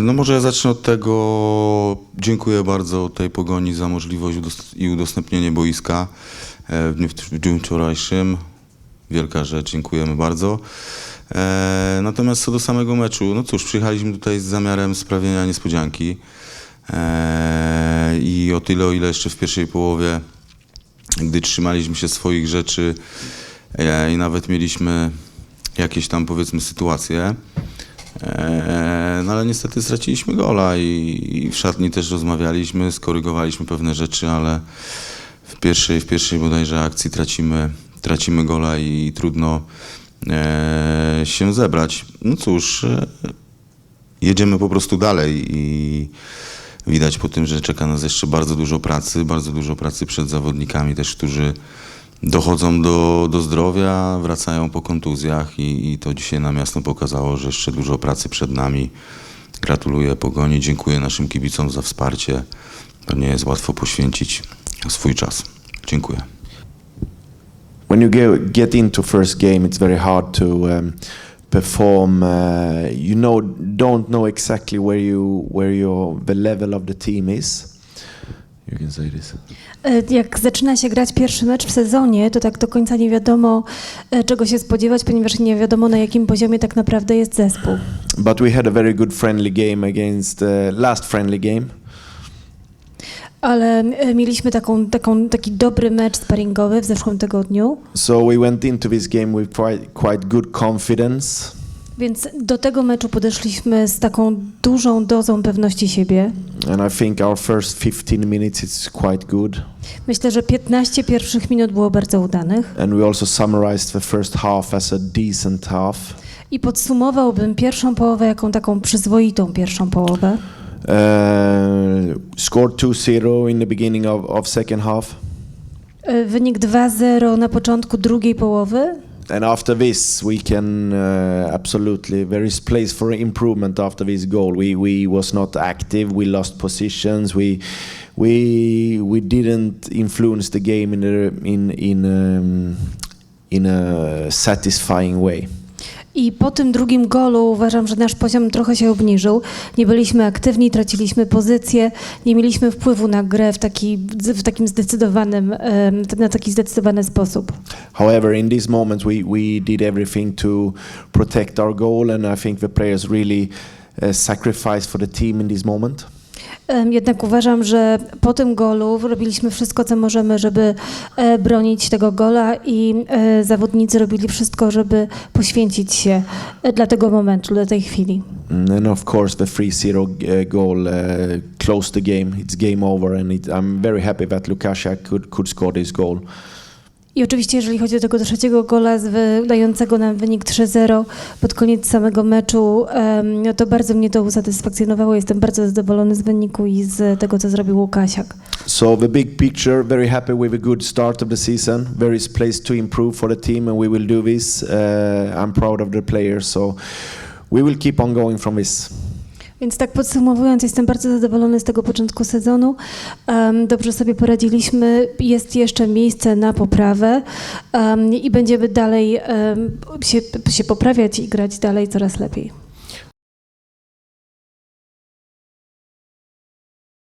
No może zacznę od tego. Dziękuję bardzo tej pogoni za możliwość i udostępnienie boiska e, w dniu, w dniu wczorajszym. Wielka rzecz, dziękujemy bardzo. E, natomiast co do samego meczu, no cóż, przyjechaliśmy tutaj z zamiarem sprawienia niespodzianki. E, I o tyle, o ile jeszcze w pierwszej połowie, gdy trzymaliśmy się swoich rzeczy i nawet mieliśmy jakieś tam powiedzmy sytuacje, No ale niestety straciliśmy gola i, i w szatni też rozmawialiśmy, skorygowaliśmy pewne rzeczy, ale w pierwszej, w pierwszej bodajże akcji tracimy, tracimy gola i trudno eee, się zebrać. No cóż, e, jedziemy po prostu dalej i widać po tym, że czeka nas jeszcze bardzo dużo pracy, bardzo dużo pracy przed zawodnikami też, którzy dochodzą do, do zdrowia, wracają po kontuzjach i, i to dzisiaj nam jasno pokazało, że jeszcze dużo pracy przed nami. Gratuluję Pogoni, dziękuję naszym kibicom za wsparcie. To nie jest łatwo poświęcić swój czas. Dziękuję. when you get, get into first game, it's very hard to um, perform. Uh, you know, don't know exactly where you where your the level of the team is. You can say this. E, Jak zaczyna się grać pierwszy mecz w sezonie, to tak do końca nie wiadomo, e, czego się spodziewać, ponieważ nie wiadomo, na jakim poziomie tak naprawdę jest zespół. But we had a very good friendly game against uh, last friendly game. Ale e, mieliśmy taką, taką, taki dobry mecz sparingowy w zeszłym tygodniu, So we went into this game with quite quite good confidence. więc do tego meczu podeszliśmy z taką dużą dozą pewności siebie. And I think our first 15 minutes is quite good. Myślę, że 15 pierwszych minut było bardzo udanych And we also summarized the first half as a decent half. i podsumowałbym pierwszą połowę jaką taką przyzwoitą pierwszą połowę. Uh, scored 2-0 in the beginning of, of second half. E, Wynik 2-0 na początku drugiej połowy. And after this, we can uh, absolutely there is place for improvement after this goal. We we was not active. We lost positions. We we we didn't influence the game in a, in in um, in a satisfying way. I po tym drugim golu uważam, że nasz poziom trochę się obniżył. Nie byliśmy aktywni, traciliśmy pozycję, nie mieliśmy wpływu na grę w, taki, w takim zdecydowanym, na taki zdecydowany sposób. However, in this moment, we we did everything to protect our goal, and I think the players really uh, sacrificed for the team in this moment. Jednak uważam, że po tym golu robiliśmy wszystko, co możemy, żeby e, bronić tego gola i e, zawodnicy robili wszystko, żeby poświęcić się e, dla tego momentu, dla tej chwili. Mm, And of course, the 3-0 uh, goal uh, closed the game. It's game over, and it, I'm very happy that Lukaszak could, could score this goal. I oczywiście, jeżeli chodzi o tego trzeciego gola dającego nam wynik 3-0 pod koniec samego meczu, no to bardzo mnie to usatysfakcjonowało. Jestem bardzo zadowolony z wyniku i z tego, co zrobił Łukasiak. So the big picture, very happy with a good start of the season. There is place to improve for the team, and we will do this. Uh, I'm proud of the players, so we will keep on going from this. Więc tak podsumowując, jestem bardzo zadowolony z tego początku sezonu. Em, dobrze sobie poradziliśmy. Jest jeszcze miejsce na poprawę em, i będziemy dalej em, się, się poprawiać i grać dalej coraz lepiej.